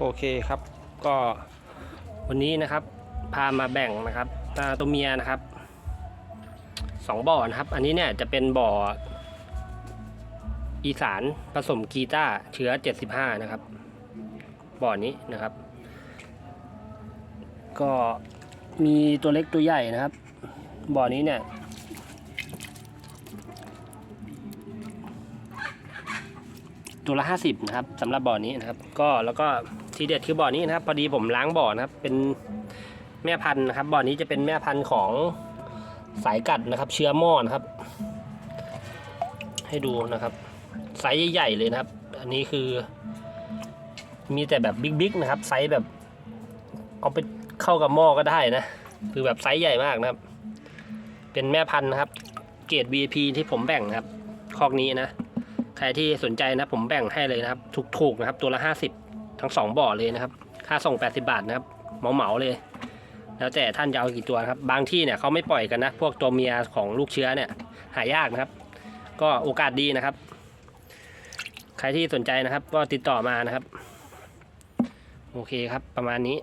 โอเคครับ ก็วันนี้นะครับ พามาแบ่งนะครับอ่าตัวเมียนะครับสองบ่อนะครับ อันนี้เนี่ยจะเป็นบ่ออีสานผสมกีตาร์เชื้อ 75 นะครับ บ่อนี้นะครับ ก็มีตัวเล็กตัวใหญ่นะครับ บ่อนี้เนี่ย ตัวละ 50นะครับสำหรับบ่อนี้นะครับ ก็แล้วก็ทีเด็ดคือบ่อนี้นะครับ พอดีผมล้างบ่อนะครับ เป็นแม่พันธุ์นะครับ บ่อนี้จะเป็นแม่พันธุ์ของสายกัดนะครับ เชื้อหม้อนะครับ ให้ดูนะครับไซส์ใหญ่ๆเลยนะครับ อันนี้คือ มีแต่แบบบิ๊กๆนะครับ ไซส์แบบ เอาไปเข้ากับหม้อก็ได้นะ คือแบบไซส์ใหญ่มากนะครับ เป็นแม่พันธุ์นะครับ เกรด VIP ที่ผมแบ่งนะครับคอกนี้นะ ใครที่สนใจนะผมแบ่งให้เลยนะครับ ถูกๆนะครับ ตัวละ 50 ทั้งสองบ่อเลยนะครับ ค่าส่ง 80 บาทนะครับเหมาๆเลย แล้วแต่ท่านจะเอากี่ตัวครับ บางที่เนี่ยเขาไม่ปล่อยกันนะ พวกตัวเมียของลูกเชื้อเนี่ย หายากนะครับ ก็โอกาสดีนะครับ ใครที่สนใจนะครับ ก็ติดต่อมานะครับ โอเคครับ ประมาณนี้